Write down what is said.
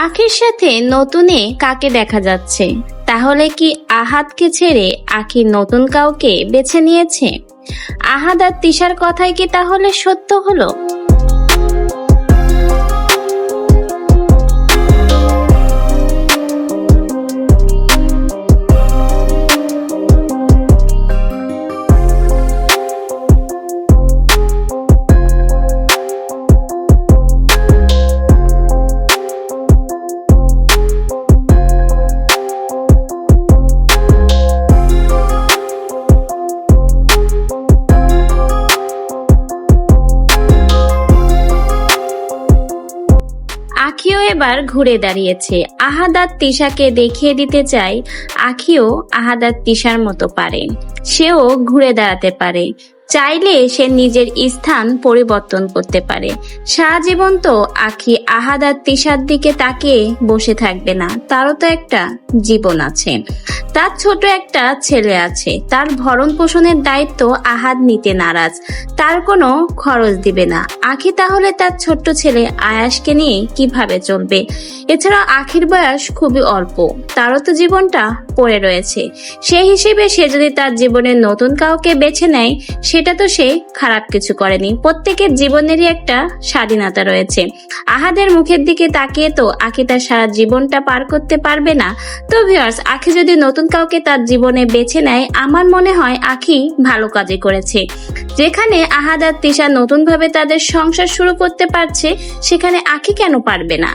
আখির সাথে নতুনে কাকে দেখা যাচ্ছে? তাহলে কি আহাতকে ছেড়ে আখি নতুন কাউকে বেছে নিয়েছে? আহাদ আর তিশার কথাই কি তাহলে সত্য হলো? আখিও এবার ঘুরে দাঁড়িয়েছে। আহাদাত তিশাকে দেখিয়ে দিতে চাই আখিও আহাদাত তিশার মতো পারে। সেও ঘুরে দাঁড়াতে পারে। চাইলে সে নিজের স্থান পরিবর্তন করতে পারে। সারাজীবন তো আখি আহাদার তিসার দিকে তাকিয়ে বসে থাকবে না। তারও তো একটা জীবন আছে। তার ছোট একটা ছেলে আছে। তার ভরণ পোষণের দায়িত্ব আহাদ নিতে নারাজ। তার কোনো খরচ দিবে না। আখি তাহলে তার ছোট্ট ছেলে আয়াসকে নিয়ে কীভাবে চলবে? এছাড়া আখির বয়স খুবই অল্প। তারও তো জীবনটা পড়ে রয়েছে। সেই হিসেবে সে যদি তার জীবনের নতুন কাউকে বেছে নেয়, সেটা তো সে খারাপ কিছু করেনি। প্রত্যেকের জীবনেরই একটা স্বাধীনতা রয়েছে। আহাদের মুখের দিকে তাকিয়ে তো আখি তার সারা জীবনটা পার করতে পারবে না। তো ভিউয়ার্স আখি যদি নতুন কাউকে তার জীবনে বেছে নেয়, আমার মনে হয় আখি ভালো কাজে করেছে। যেখানে আহাদ আর তিশা নতুন ভাবে তাদের সংসার শুরু করতে পারছে, সেখানে আখি কেন পারবে না?